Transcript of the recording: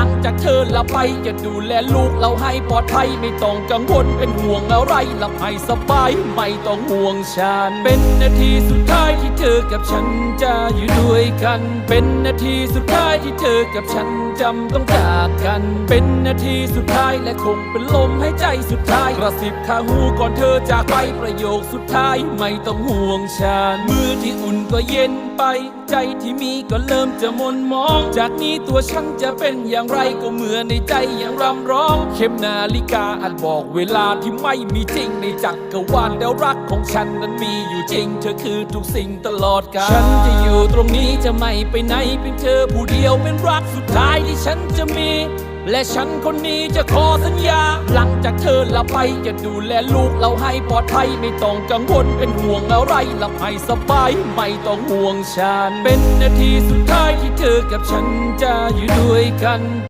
หลังจากเธอละไปจะดูแลลูกเราให้ปลอดภัยไม่ต้องกังวลเป็นห่วงอะไรหลับให้สบายไม่ต้องห่วงฉันเป็นนาทีสุดท้ายที่เธอกับฉันจะอยู่ด้วยกัน เป็นนาทีสุดท้ายที่เธอกับฉันจำต้องจากกัน เป็นนาทีสุดท้ายและคงเป็นลมหายใจสุดท้ายกระสิบข้าหูก่อนเธอจากไปประโยคสุดท้ายไม่ต้องห่วงฉันมือที่อุ ก็เย็นไป ใจที่มีก็เริ่มจะมนมอง จากนี้ตัวฉันจะเป็นอย่างไรก็เหมือนในใจยังรำร้อง เข็มนาฬิกาอันบอกเวลาที่ไม่มีจริงในจักรวาลแล้วรักของฉันนั้นมีอยู่จริง เธอคือทุกสิ่งตลอดกาลฉันจะอยู่ตรงนี้จะไม่ไปไหนเพียงเธอผู้เดียวเป็นรักสุดท้ายที่ฉันจะมี และฉันคนนี้จะขอสัญญา หลังจากเธอละไปจะดูแลลูกเราให้ปลอดภัยไม่ต้องกังวลเป็นห่วงอะไรละไปสบายไม่ต้องห่วงฉัน เป็นนาทีสุดท้ายที่เธอกับฉันจะอยู่ด้วยกัน